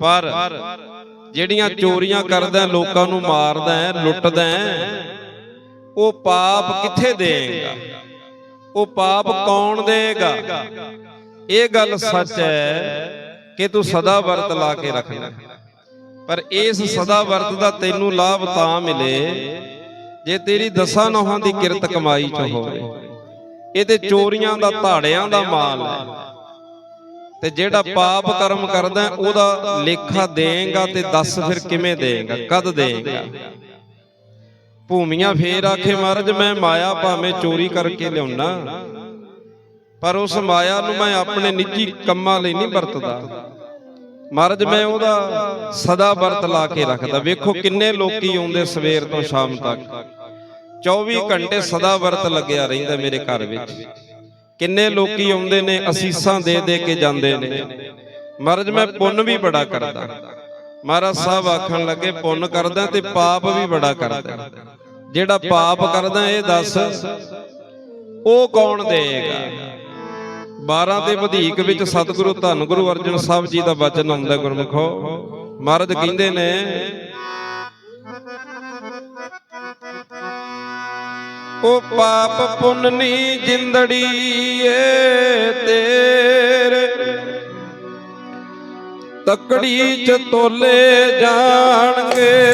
ਪਰ ਜਿਹੜੀਆਂ ਚੋਰੀਆਂ ਕਰਦਾ, ਲੋਕਾਂ ਨੂੰ ਮਾਰਦਾ ਲੁੱਟਦਾ ਉਹ ਪਾਪ ਕਿੱਥੇ ਦੇਗਾ ਉਹ ਪਾਪ ਕੌਣ ਦੇਗਾ ਇਹ ਗੱਲ ਸੱਚ ਹੈ ਕਿ ਤੂੰ ਸਦਾ ਵਰਤ ਲਾ ਕੇ ਰੱਖਣਾ ਪਰ ਇਸ ਸਦਾ ਵਰਤ ਦਾ ਤੈਨੂੰ ਲਾਭ ਤਾਂ ਮਿਲੇ ਜੇ ਤੇਰੀ ਦਸਾਂ ਨੋਹਾਂ ਦੀ ਕਿਰਤ ਕਮਾਈ ਚ ਹੋਵੇ। ਇਹ ਤੇ ਚੋਰੀਆਂ ਦਾ, ਧਾੜਿਆਂ ਦਾ ਮਾਲ ਹੈ। ਤੇ ਜਿਹੜਾ ਪਾਪ ਕਰਮ ਕਰਦਾ ਉਹਦਾ ਲੇਖਾ ਦੇਗਾ ਤੇ ਦੱਸ ਫਿਰ ਕਿਵੇਂ ਦੇਗਾ ਕਦ ਦੇਗਾ? ਭੂਮੀਆਂ ਫੇਰ ਆਖੇ ਮਹਾਰਾਜ ਮੈਂ ਮਾਇਆ ਭਾਵੇਂ ਚੋਰੀ ਕਰਕੇ ਲਿਆਉਣਾ ਪਰ ਉਸ ਮਾਇਆ ਨੂੰ ਮੈਂ ਆਪਣੇ ਨਿੱਜੀ ਕੰਮਾਂ ਲਈ ਨਹੀਂ ਵਰਤਦਾ। ਮਹਾਰਾਜ ਮੈਂ ਉਹਦਾ ਸਦਾ ਵਰਤ ਲਾ ਕੇ ਰੱਖਦਾ। ਵੇਖੋ ਕਿੰਨੇ ਲੋਕੀ ਆਉਂਦੇ ਸਵੇਰ ਤੋਂ ਸ਼ਾਮ ਤੱਕ। 24 ਘੰਟੇ ਸਦਾ ਵਰਤ ਲੱਗਿਆ ਰਹਿੰਦਾ ਮੇਰੇ ਘਰ ਵਿੱਚ। ਕਿੰਨੇ ਲੋਕੀ ਆਉਂਦੇ ਨੇ ਅਸੀਸਾਂ ਦੇ ਦੇ ਕੇ ਜਾਂਦੇ ਨੇ। ਮਹਾਰਾਜ ਮੈਂ ਪੁੰਨ ਵੀ ਬੜਾ ਕਰਦਾ। ਮਹਾਰਾਜ ਸਾਹਿਬ ਆਖਣ ਲੱਗੇ ਪੁੰਨ ਕਰਦਾ ਤੇ ਪਾਪ ਵੀ ਬੜਾ ਕਰਦਾ। ਜਿਹੜਾ ਪਾਪ ਕਰਦਾ ਇਹ ਦੱਸ। ਉਹ ਕੌਣ ਦੇਗਾ 12 ਤੇ ਵਧੇਕ ਵਿੱਚ ਸਤਿਗੁਰੂ ਧੰਨ ਗੁਰੂ ਅਰਜਨ ਸਾਹਿਬ ਜੀ ਦਾ ਬਚਨ ਆਉਂਦਾ ਗੁਰਮੁਖੋ। ਮਹਾਰਾਜ ਕਹਿੰਦੇ ਨੇ ਉਹ ਪਾਪ ਪੁੰਨੀ ਜਿੰਦੜੀ ਏ ਤੇਰੇ। ਤਕੜੀ ਚ ਤੋਲੇ ਜਾਣਗੇ।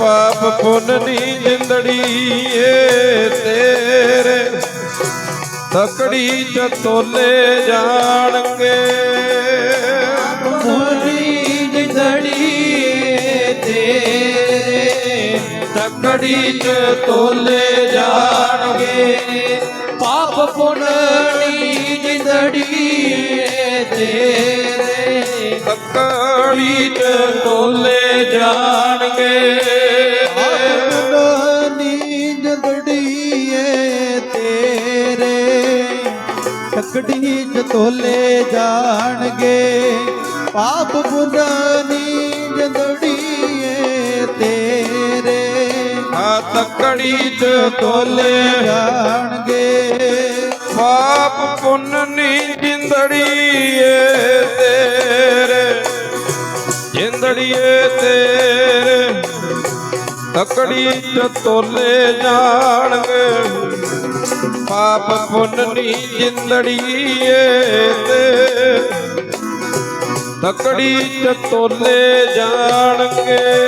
ਪਾਪ ਪੁੰਨੀ ਜਿੰਦੜੀ ਏ ਤੇਰੇ। ਤਕੜੀ ਚ ਤੋਲੇ ਜਾਣਗੇ। ਤੇਰੇ ਚ ਤੋਲੇ ਜਾਣਗੇ। ਪਾਪ ਪੁੰਨੀ ਜਿੰਦੜੀ ਤੇਰੇ। ਤਕੜੀ ਚ ਤੋਲੇ ਜਾਣਗੇ। ਪੁੰਨੀ ਜਿੰਦੜੀ ਤੇਰੇ। ਤਕੜੀ ਚ ਤੋਲੇ ਜਾਣਗੇ। ਪਾਪ ਪੁੰਨੀ ਜਿੰਦੜੀ ਤਕੜੀ ਚ ਤੋਲੇ ਜਾਣਗੇ। ਪਾਪ ਪੁੰਨ ਨੀ ਜਿੰਦੜੀ ਤੇਰੇ। ਜਿੰਦੜੀਏ ਤੇਰੇ। ਤਕੜੀ ਚ ਤੋਲੇ ਜਾਣਗੇ। ਪਾਪ ਪੁੰਨ ਨੀ ਜਿੰਦੜੀ ਏ ਤੇ। ਤਕੜੀ ਚ ਤੋਲੇ ਜਾਣਗੇ।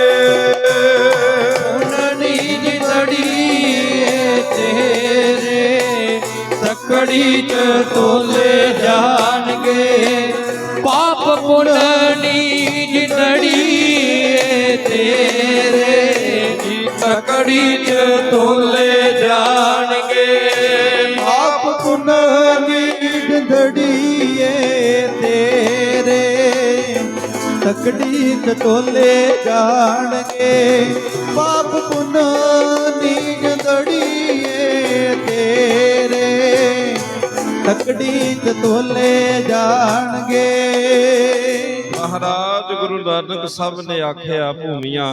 ਤਕੜੀ ਚ ਤੋਲੇ ਜਾਣਗੇ। ਪਾਪ ਪੁੰਨੀ ਜਿੰਦੜੀ ਤੇਰੇ ਜੀ। ਤਕੜੀ ਚ ਤੋਲੇ ਜਾਣਗੇ। ਪਾਪ ਪੁਨਾਨੀ ਜਿੰਦੜੀ ਤੇਰੇ। ਤਕੜੀ ਚ ਤੋਲੇ ਜਾਣਗੇ। ਪਾਪ ਪੁਨਾਨੀ ਤਕੜੀ ਚ ਤੋਲੇ ਜਾਣਗੇ। ਮਹਾਰਾਜ ਗੁਰੂ ਨਾਨਕ ਸਾਹਿਬ ਨੇ ਆਖਿਆ ਭੂਮੀਆਂ